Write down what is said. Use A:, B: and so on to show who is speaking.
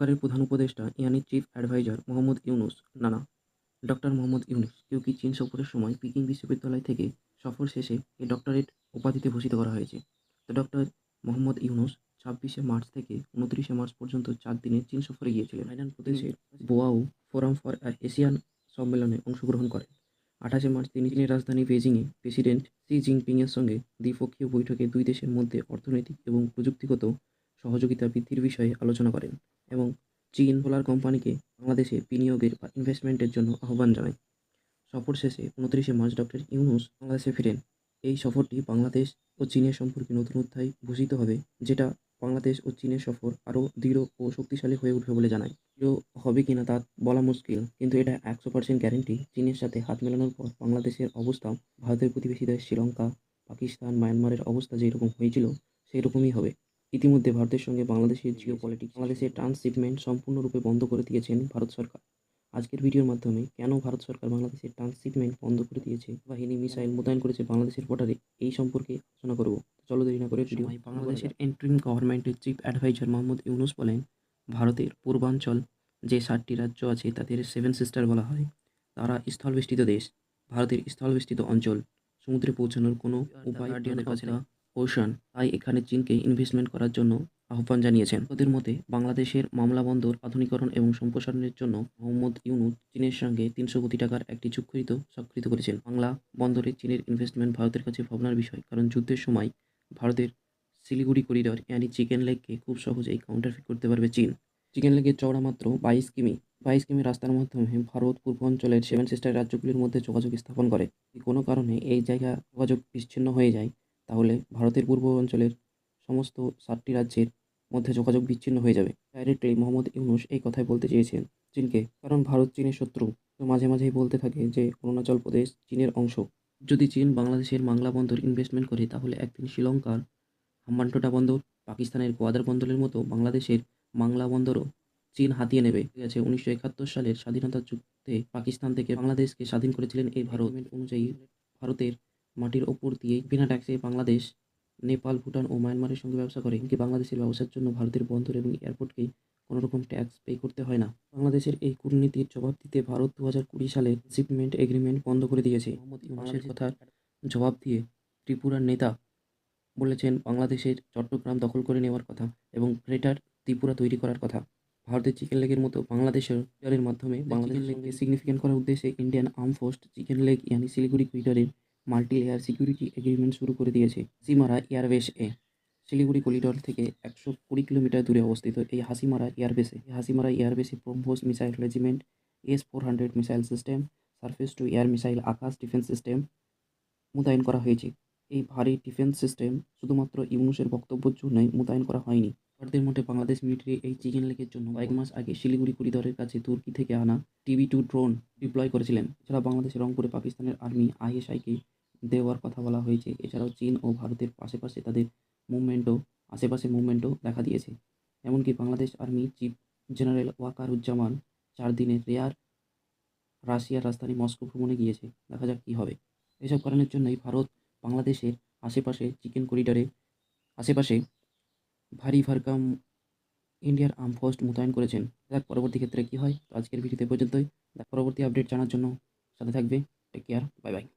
A: সরকারের প্রধান উপদেষ্টা ইয়ানি চিফ অ্যাডভাইজার মোহাম্মদ ইউনুস নানা। ডক্টর মোহাম্মদ ইউনুস কেউ কি চীন সফরের সময় পিকিং বিশ্ববিদ্যালয় থেকে সফর শেষে এই ডক্টরেট উপাধিতে ভূষিত করা হয়েছে? তো ডক্টর মোহাম্মদ ইউনুস ছাব্বিশে মার্চ থেকে উনত্রিশে মার্চ পর্যন্ত চার দিনে চীন সফরে গিয়েছিলেন। হাইনান প্রদেশের বোয়াও ফোরাম ফর এশিয়ান সম্মেলনে অংশগ্রহণ করেন। আঠাশে মার্চ তিনি চীনের রাজধানী বেজিংয়ে প্রেসিডেন্ট শি জিনপিংয়ের সঙ্গে দ্বিপক্ষীয় বৈঠকে দুই দেশের মধ্যে অর্থনৈতিক এবং প্রযুক্তিগত সহযোগিতা বৃদ্ধির বিষয়ে আলোচনা করেন এবং চীন সোলার কোম্পানিকে বাংলাদেশে বিনিয়োগের বা ইনভেস্টমেন্টের জন্য আহ্বান জানায়। সফর শেষে উনত্রিশে মার্চ ডক্টর ইউনুস বাংলাদেশে ফিরেন। এই সফরটি বাংলাদেশ ও চীনের সম্পর্কে নতুন অধ্যায় ভূষিত হবে, যেটা বাংলাদেশ ও চীনের সফর আরও দৃঢ় ও শক্তিশালী হয়ে উঠবে বলে জানায়। দৃঢ় হবে কিনা তা বলা মুশকিল, কিন্তু এটা একশো পার্সেন্ট গ্যারেন্টি চীনের সাথে হাত মেলানোর পর বাংলাদেশের অবস্থা, ভারতের প্রতিবেশী দেশ শ্রীলঙ্কা, পাকিস্তান, মায়ানমারের অবস্থা যেরকম হয়েছিল, সেরকমই হবে। ইতিমধ্যে ভারতের সঙ্গে বাংলাদেশের জিও পলিটিক্স বাংলাদেশের ট্রান্সশিপমেন্ট সম্পূর্ণরূপে বন্ধ করে দিয়েছেন ভারত সরকার। আজকের ভিডিওর মাধ্যমে কেন ভারত সরকার বাংলাদেশের ট্রান্সশিপমেন্ট বন্ধ করে দিয়েছে? বাহিনী মিসাইল মোতায়েন করেছে বাংলাদেশের বর্ডারে এই সম্পর্কে আলোচনা করব। চলো দেরি না করে ভিডিও বাংলাদেশের এন্ট্রিম গভর্নমেন্টের চিফ অ্যাডভাইজার মোহাম্মদ ইউনুস বলেন ভারতের পূর্বাঞ্চল যে সাতটি রাজ্য আছে তাদের সেভেন সিস্টার বলা হয়। তারা স্থলবেষ্টিত দেশ। ভারতের স্থলবেষ্টিত অঞ্চল। সমুদ্রে পৌঁছানোর কোনো উপায় গার্ডিয়ানের কাছে না ওশান তাই এখানে চীনকে ইনভেস্টমেন্ট করার জন্য আহ্বান জানিয়েছেন। ওদের মতে, বাংলাদেশের মামলা বন্দর আধুনিকরণ এবং সম্প্রসারণের জন্য মোহাম্মদ ইউনুস চীনের সঙ্গে তিনশো কোটি টাকার একটি চুক্তিত স্বাক্ষরিত করেছেন। বাংলা বন্দরে চীনের ইনভেস্টমেন্ট ভারতের কাছে ভাবনার বিষয়, কারণ যুদ্ধের সময় ভারতের শিলিগুড়ি করিডর ইয়ানি চিকেন লেগকে খুব সহজেই কাউন্টারফিট করতে পারবে চীন। চিকেন লেগের চওড়া মাত্র বাইশ কিমি বাইশ কিমি রাস্তার মাধ্যমে ভারত পূর্বাঞ্চলের সেভেন সিস্টার রাজ্যগুলির মধ্যে যোগাযোগ স্থাপন করে। কোনো কারণে এই জায়গা যোগাযোগ বিচ্ছিন্ন হয়ে যায়। তাহলে ভারতের পূর্ব অঞ্চলের সমস্ত সাতটি রাজ্যের মধ্যে যোগাযোগ বিচ্ছিন্ন হয়ে যাবে। ডাইরেক্টলি মোহাম্মদ ইউনুস এই কথাই বলতে চেয়েছেন চীনকে, কারণ ভারত চীনের শত্রু। তো মাঝে মাঝেই বলতে থাকে যে, অরুণাচল প্রদেশ চীনের অংশ। যদি চীন বাংলাদেশের মাংলা বন্দর ইনভেস্টমেন্ট করে, তাহলে একদিন শ্রীলঙ্কার হাম্বানটোটা বন্দর, পাকিস্তানের গোয়াদার বন্দরের মতো বাংলাদেশের মাংলা বন্দরও চীন হাতিয়ে নেবে। ঠিক আছে, উনিশশো একাত্তর সালের স্বাধীনতা যুদ্ধে পাকিস্তান থেকে বাংলাদেশকে স্বাধীন করেছিলেন এই ভারত। অনুযায়ী ভারতের মাটির ওপর দিয়ে বিনা ট্যাক্সে বাংলাদেশ নেপাল ভুটান ও মায়ানমারের সঙ্গে ব্যবসা করে এমনকি বাংলাদেশের ব্যবসার জন্য ভারতের বন্দর এবং এয়ারপোর্টকে কোনো রকম ট্যাক্স পে করতে হয় না। বাংলাদেশের এই কূটনীতির জবাব দিতে ভারত দু হাজার কুড়ি সালে শিপমেন্ট এগ্রিমেন্ট বন্ধ করে দিয়েছে। মোহাম্মদ ইউনুসের কথার জবাব দিয়ে ত্রিপুরার নেতা বলেছেন বাংলাদেশের চট্টগ্রাম দখল করে নেওয়ার কথা এবং গ্রেটার ত্রিপুরা তৈরি করার কথা। ভারতের চিকেন লেগের মতো বাংলাদেশের মাধ্যমে বাংলাদেশ লেগকে সিগনিফিকেন্ট করার উদ্দেশ্যে Indian arm force chicken leg ইয়ানি Siliguri করিডরের মাল্টি লেয়ার সিকিউরিটি এগ্রিমেন্ট শুরু করে দিয়েছে হাসিমারা এয়ারবেস এ। শিলিগুড়ি করিডোর থেকে একশো কুড়ি কিলোমিটার দূরে অবস্থিত এই হাসিমারা এয়ারবেসে এই Hasimara এয়ারবেসে BrahMos missile regiment S four hundred missile system surface to air missile Akash defence system মোতায়েন করা হয়েছে। এই ভারী ডিফেন্স সিস্টেম শুধুমাত্র ইউনুসের বক্তব্যের জন্যই মোতায়েন করা হয়নি। ভারতের মধ্যে বাংলাদেশ মিলিটারি এই চিকেন লেগের জন্য কয়েক মাস আগে শিলিগুড়ি করিডরের কাছে তুর্কি থেকে আনা টিভি টু ড্রোন ডিপ্লয় করেছিলেন। এছাড়া বাংলাদেশের রংপুরে পাকিস্তানের আর্মি আইএসআইকে দেওয়ার কথা বলা হয়েছে। এছাড়াও চীন ও ভারতের পাশাপাশি তাদের মুভমেন্টও, আশেপাশে মুভমেন্টও দেখা দিয়েছে। এমনকি Bangladesh army chief general Waker-Uz-Zaman চার দিনের রেয়ার রাশিয়ার রাজধানী মস্কো ভ্রমণে গিয়েছে। দেখা যাক কী হবে। এসব কারণের জন্যই ভারত বাংলাদেশের আশেপাশে চিকেন করিডরে, আশেপাশে ভারী ভারকাম ইন্ডিয়ার আর্ম ফোর্স মোতায়েন করেছেন। দেখ পরবর্তী ক্ষেত্রে কী হয়? আজকের ভিডিওতে পর্যন্তই। দেখ, পরবর্তী আপডেট জানার জন্য সাথে থাকবে। Take care, bye bye.